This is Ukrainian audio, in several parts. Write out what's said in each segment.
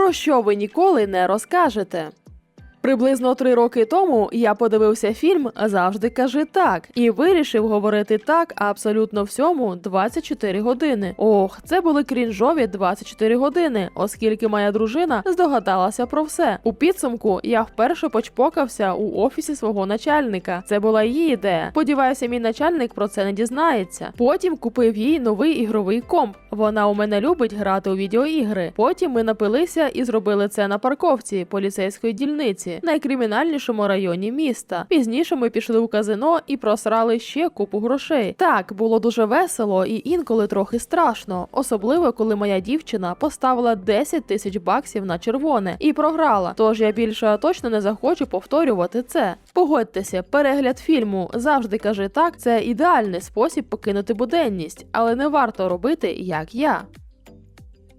про що ви ніколи не розкажете. Приблизно три роки тому я подивився фільм Завжди кажи так і вирішив говорити так абсолютно всьому 24 години. Ох, це були крінжові 24 години, оскільки моя дружина здогадалася про все. У підсумку я вперше почпокався у офісі свого начальника. Це була її ідея. Сподіваюся, мій начальник про це не дізнається. Потім купив їй новий ігровий комп. Вона у мене любить грати у відеоігри. Потім ми напилися і зробили це на парковці поліцейської дільниці, найкримінальнішому районі міста. Пізніше ми пішли у казино і просрали ще купу грошей. Так було дуже весело і інколи трохи страшно, особливо коли моя дівчина поставила 10 тисяч баксів на червоне і програла. Тож я більше точно не захочу повторювати це. Погодьтеся, перегляд фільму завжди каже так. Це ідеальний спосіб покинути буденність, але не варто робити як я.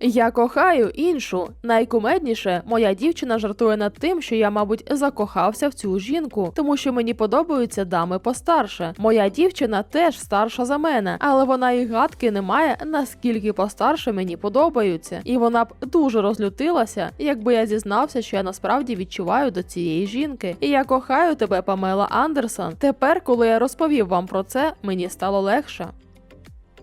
Я кохаю іншу. Найкумедніше, моя дівчина жартує над тим, що я, мабуть, закохався в цю жінку, тому що мені подобаються дами постарше. Моя дівчина теж старша за мене, але вона і гадки не має, наскільки постарше мені подобаються. І вона б дуже розлютилася, якби я зізнався, що я насправді відчуваю до цієї жінки. І я кохаю тебе, Памела Андерсон. Тепер, коли я розповів вам про це, мені стало легше.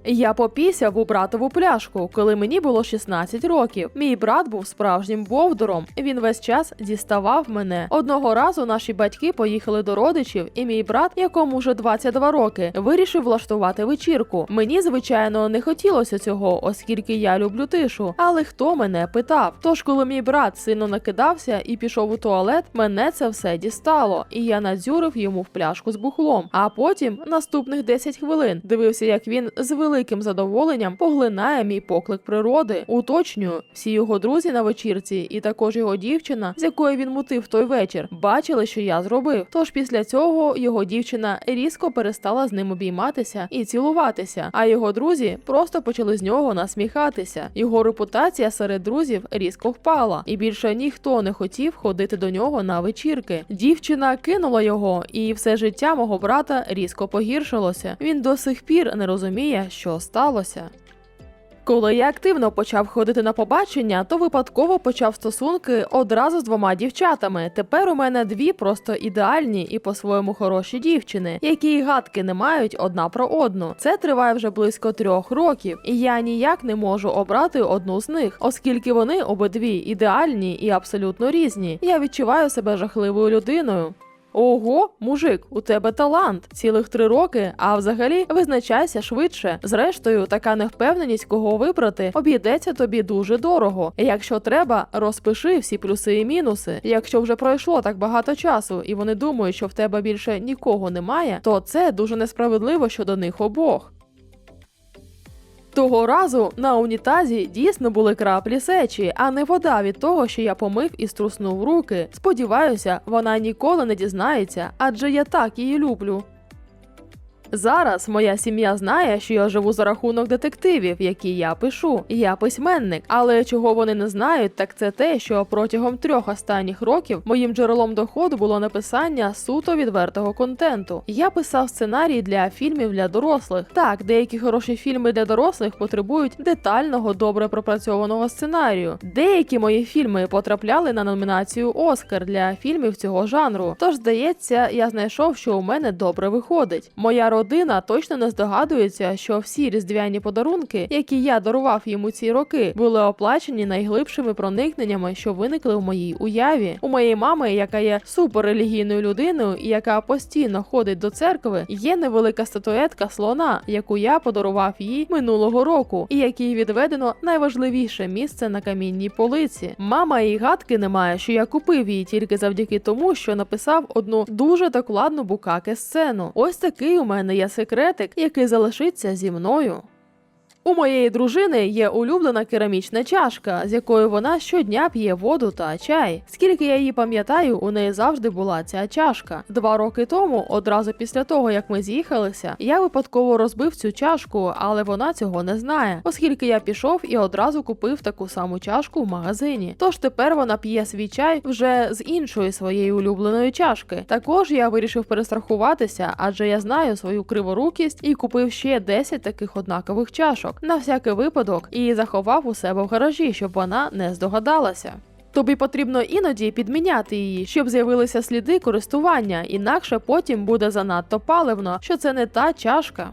Я попісяв у братову пляшку, коли мені було 16 років. Мій брат був справжнім бовдуром. Він весь час діставав мене. Одного разу наші батьки поїхали до родичів, і мій брат, якому вже 22 роки, вирішив влаштувати вечірку. Мені, звичайно, не хотілося цього, оскільки я люблю тишу. Але хто мене питав? Тож, коли мій брат сильно накидався і пішов у туалет, мене це все дістало, і я надзюрив йому в пляшку з бухлом. А потім наступних 10 хвилин дивився, як він з великим задоволенням поглинає мій поклик природи. Уточнюю, всі його друзі на вечірці, і також його дівчина, з якою він мутив той вечір, бачили, що я зробив. Тож після цього його дівчина різко перестала з ним обійматися і цілуватися. А його друзі просто почали з нього насміхатися. Його репутація серед друзів різко впала, і більше ніхто не хотів ходити до нього на вечірки. Дівчина кинула його, і все життя мого брата різко погіршилося. Він до сих пір не розуміє, що сталося. Коли я активно почав ходити на побачення, то випадково почав стосунки одразу з двома дівчатами. Тепер у мене дві просто ідеальні і по-своєму хороші дівчини, які й гадки не мають одна про одну. Це триває вже близько трьох років, і я ніяк не можу обрати одну з них, оскільки вони обидві ідеальні і абсолютно різні. Я відчуваю себе жахливою людиною. Ого, мужик, у тебе талант. Цілих три роки, а взагалі визначайся швидше. Зрештою, така невпевненість, кого вибрати, обійдеться тобі дуже дорого. Якщо треба, розпиши всі плюси і мінуси. Якщо вже пройшло так багато часу, і вони думають, що в тебе більше нікого немає, то це дуже несправедливо щодо них обох. Того разу на унітазі дійсно були краплі сечі, а не вода від того, що я помив і струснув руки. Сподіваюся, вона ніколи не дізнається, адже я так її люблю. Зараз моя сім'я знає, що я живу за рахунок детективів, які я пишу. Я письменник, але чого вони не знають, так це те, що протягом трьох останніх років моїм джерелом доходу було написання суто відвертого контенту. Я писав сценарії для фільмів для дорослих. Так, деякі хороші фільми для дорослих потребують детального, добре пропрацьованого сценарію. Деякі мої фільми потрапляли на номінацію Оскар для фільмів цього жанру. Тож, здається, я знайшов, що у мене добре виходить. Моя родина точно не здогадується, що всі різдвяні подарунки, які я дарував йому ці роки, були оплачені найглибшими проникненнями, що виникли в моїй уяві. У моєї мами, яка є суперрелігійною людиною і яка постійно ходить до церкви, є невелика статуетка слона, яку я подарував їй минулого року, і якій відведено найважливіше місце на камінній полиці. Мама і гадки не має, що я купив її тільки завдяки тому, що написав одну дуже докладну букаке сцену. Ось такий у мене є секретик, який залишиться зі мною. У моєї дружини є улюблена керамічна чашка, з якою вона щодня п'є воду та чай. Скільки я її пам'ятаю, у неї завжди була ця чашка. Два роки тому, одразу після того як ми з'їхалися, я випадково розбив цю чашку, але вона цього не знає, оскільки я пішов і одразу купив таку саму чашку в магазині. Тож тепер вона п'є свій чай вже з іншої своєї улюбленої чашки. Також я вирішив перестрахуватися, адже я знаю свою криворукість і купив ще 10 таких однакових чашок на всякий випадок і заховав у себе в гаражі, щоб вона не здогадалася. Тобі потрібно іноді підміняти її, щоб з'явилися сліди користування, інакше потім буде занадто паливно, що це не та чашка.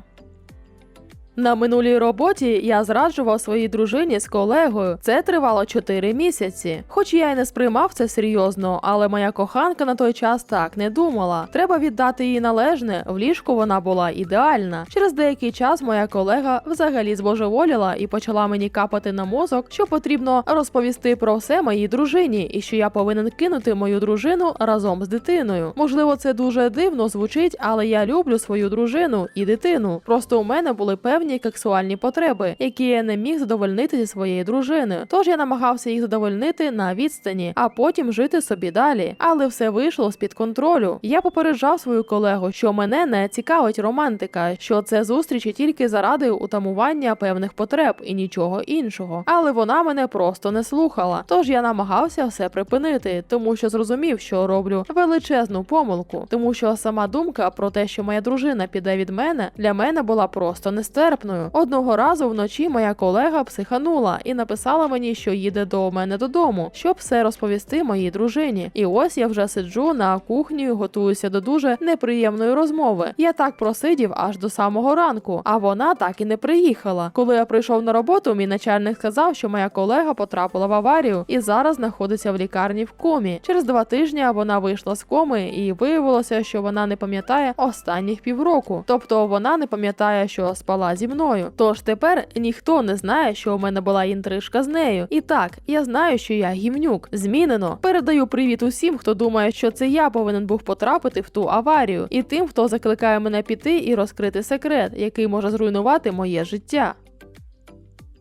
На минулій роботі я зраджував своїй дружині з колегою. Це тривало 4 місяці. Хоч я й не сприймав це серйозно, але моя коханка на той час так не думала. Треба віддати їй належне. В ліжку вона була ідеальна. Через деякий час моя колега взагалі збожеволіла і почала мені капати на мозок, що потрібно розповісти про все моїй дружині, і що я повинен кинути мою дружину разом з дитиною. Можливо, це дуже дивно звучить, але я люблю свою дружину і дитину. Просто у мене були певні сексуальні потреби, які я не міг задовольнити зі своєю дружиною. Тож я намагався їх задовольнити на відстані, а потім жити собі далі. Але все вийшло з під контролю. Я попереджав свою колегу, що мене не цікавить романтика, що це зустрічі тільки заради утамування певних потреб і нічого іншого. Але вона мене просто не слухала. Тож я намагався все припинити, тому що зрозумів, що роблю величезну помилку, тому що сама думка про те, що моя дружина піде від мене, для мене була просто нестерпною. Одного разу вночі моя колега психанула і написала мені, що їде до мене додому, щоб все розповісти моїй дружині. І ось я вже сиджу на кухні, готуюся до дуже неприємної розмови. Я так просидів аж до самого ранку, а вона так і не приїхала. Коли я прийшов на роботу, мій начальник сказав, що моя колега потрапила в аварію і зараз знаходиться в лікарні в комі. Через два тижні вона вийшла з коми, і виявилося, що вона не пам'ятає останніх півроку. Тобто вона не пам'ятає, що спала зі мною. Тож тепер ніхто не знає, що у мене була інтрижка з нею. І так, я знаю, що я гімнюк. Змінено. Передаю привіт усім, хто думає, що це я повинен був потрапити в ту аварію, і тим, хто закликає мене піти і розкрити секрет, який може зруйнувати моє життя.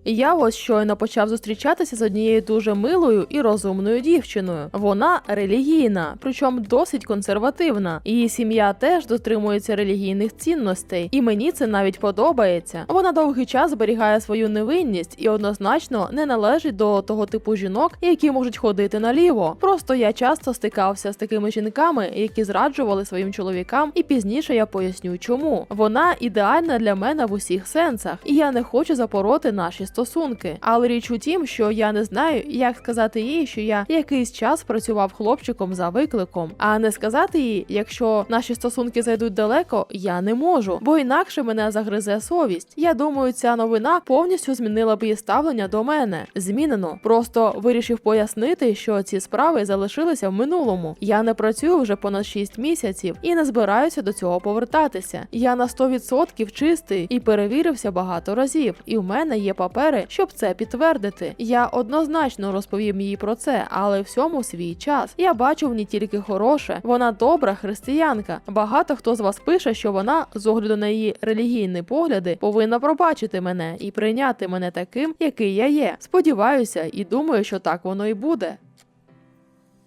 Я ось щойно почав зустрічатися з однією дуже милою і розумною дівчиною. Вона релігійна, причому досить консервативна. Її сім'я теж дотримується релігійних цінностей, і мені це навіть подобається. Вона довгий час зберігає свою невинність і однозначно не належить до того типу жінок, які можуть ходити наліво. Просто я часто стикався з такими жінками, які зраджували своїм чоловікам, і пізніше я поясню, чому вона ідеальна для мене в усіх сенсах, і я не хочу запороти наші стосунки. Але річ у тім, що я не знаю, як сказати їй, що я якийсь час працював хлопчиком за викликом, а не сказати їй, якщо наші стосунки зайдуть далеко, я не можу, бо інакше мене загризе совість. Я думаю, ця новина повністю змінила б її ставлення до мене. Змінено. Просто вирішив пояснити, що ці справи залишилися в минулому. Я не працюю вже понад 6 місяців і не збираюся до цього повертатися. Я на 100% чистий і перевірився багато разів, і в мене є папери, щоб це підтвердити. Я однозначно розповім їй про це, але всьому свій час. Я бачу в ній тільки хороше. Вона добра християнка. Багато хто з вас пише, що вона, з огляду на її релігійні погляди, повинна пробачити мене і прийняти мене таким, який я є. Сподіваюся, і думаю, що так воно і буде.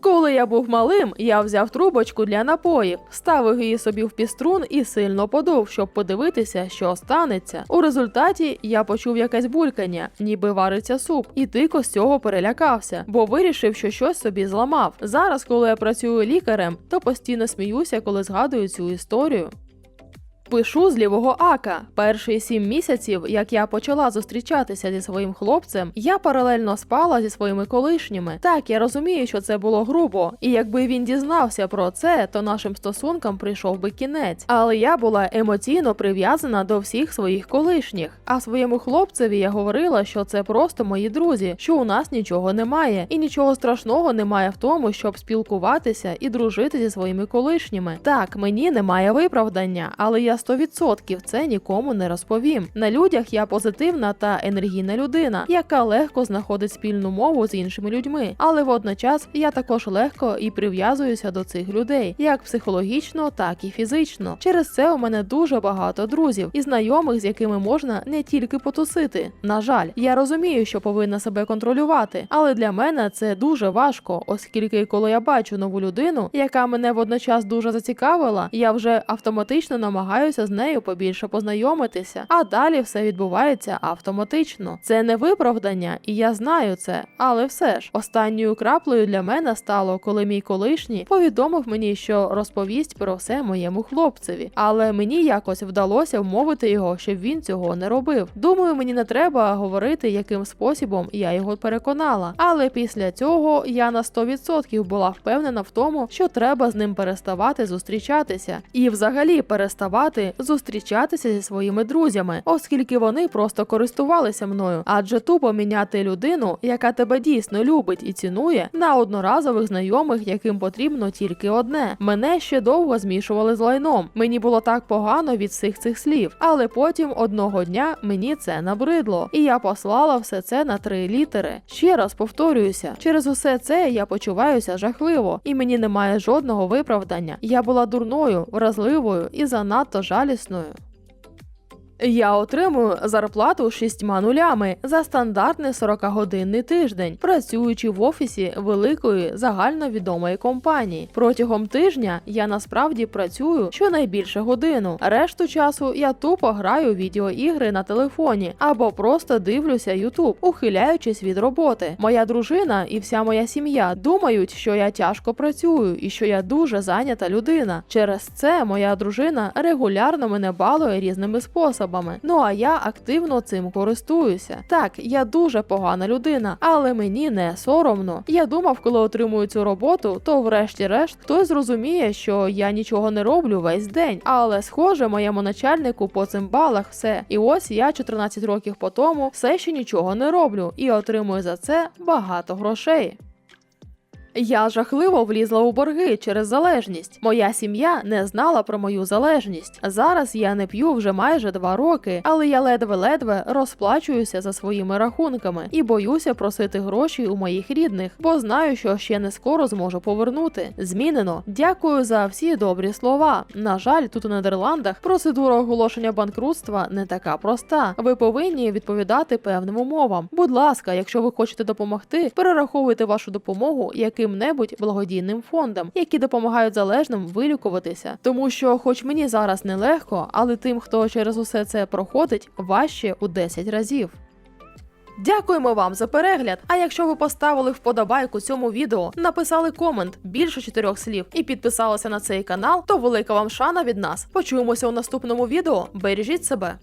Коли я був малим, я взяв трубочку для напоїв, ставив її собі в піструн і сильно подув, щоб подивитися, що станеться. У результаті я почув якесь булькання, ніби вариться суп, і дико з цього перелякався, бо вирішив, що щось собі зламав. Зараз, коли я працюю лікарем, то постійно сміюся, коли згадую цю історію. Пишу з лівого ака. Перші сім місяців, як я почала зустрічатися зі своїм хлопцем, я паралельно спала зі своїми колишніми. Так, я розумію, що це було грубо, і якби він дізнався про це, то нашим стосункам прийшов би кінець. Але я була емоційно прив'язана до всіх своїх колишніх. А своєму хлопцеві я говорила, що це просто мої друзі, що у нас нічого немає, і нічого страшного немає в тому, щоб спілкуватися і дружити зі своїми колишніми. Так, мені немає виправдання, але я 100% це нікому не розповім. На людях я позитивна та енергійна людина, яка легко знаходить спільну мову з іншими людьми. Але водночас я також легко і прив'язуюся до цих людей, як психологічно, так і фізично. Через це у мене дуже багато друзів і знайомих, з якими можна не тільки потусити. На жаль, я розумію, що повинна себе контролювати, але для мене це дуже важко, оскільки коли я бачу нову людину, яка мене водночас дуже зацікавила, я вже автоматично намагаюся намагаюся з нею побільше познайомитися, а далі все відбувається автоматично. Це не виправдання, і я знаю це, але все ж останньою краплею для мене стало, коли мій колишній повідомив мені, що розповість про все моєму хлопцеві, але мені якось вдалося вмовити його, щоб він цього не робив. Думаю, мені не треба говорити, яким способом я його переконала. Але після цього я на 100% була впевнена в тому, що треба з ним переставати зустрічатися, і взагалі переставати зустрічатися зі своїми друзями, оскільки вони просто користувалися мною. Адже тупо міняти людину, яка тебе дійсно любить і цінує, на одноразових знайомих, яким потрібно тільки одне. Мене ще довго змішували з лайном. Мені було так погано від всіх цих слів, але потім одного дня мені це набридло, і я послала все це на три літери. Ще раз повторююся, через усе це я почуваюся жахливо, і мені немає жодного виправдання. Я була дурною, вразливою і занадто жалісною. Я отримую зарплату шістьма нулями за стандартний 40-годинний тиждень, працюючи в офісі великої загальновідомої компанії. Протягом тижня я насправді працюю щонайбільше годину. Решту часу я тупо граю відеоігри на телефоні або просто дивлюся YouTube, ухиляючись від роботи. Моя дружина і вся моя сім'я думають, що я тяжко працюю і що я дуже зайнята людина. Через це моя дружина регулярно мене балує різними способами. Ну а я активно цим користуюся. Так, я дуже погана людина, але мені не соромно. Я думав, коли отримую цю роботу, то врешті-решт хтось зрозуміє, що я нічого не роблю весь день. Але схоже, моєму начальнику по цим балах все. І ось я 14 років по тому все ще нічого не роблю і отримую за це багато грошей. Я жахливо влізла у борги через залежність. Моя сім'я не знала про мою залежність. Зараз я не п'ю вже майже два роки, але я ледве-ледве розплачуюся за своїми рахунками і боюся просити гроші у моїх рідних, бо знаю, що ще не скоро зможу повернути. Змінено. Дякую за всі добрі слова. На жаль, тут у Нідерландах процедура оголошення банкрутства не така проста. Ви повинні відповідати певним умовам. Будь ласка, якщо ви хочете допомогти, перераховуйте вашу допомогу яким-небудь благодійним фондам, які допомагають залежним вилікуватися. Тому що, хоч мені зараз нелегко, але тим, хто через усе це проходить, важче у 10 разів. Дякуємо вам за перегляд. А якщо ви поставили вподобайку цьому відео, написали комент більше чотирьох слів і підписалися на цей канал, то велика вам шана від нас. Почуємося у наступному відео. Бережіть себе.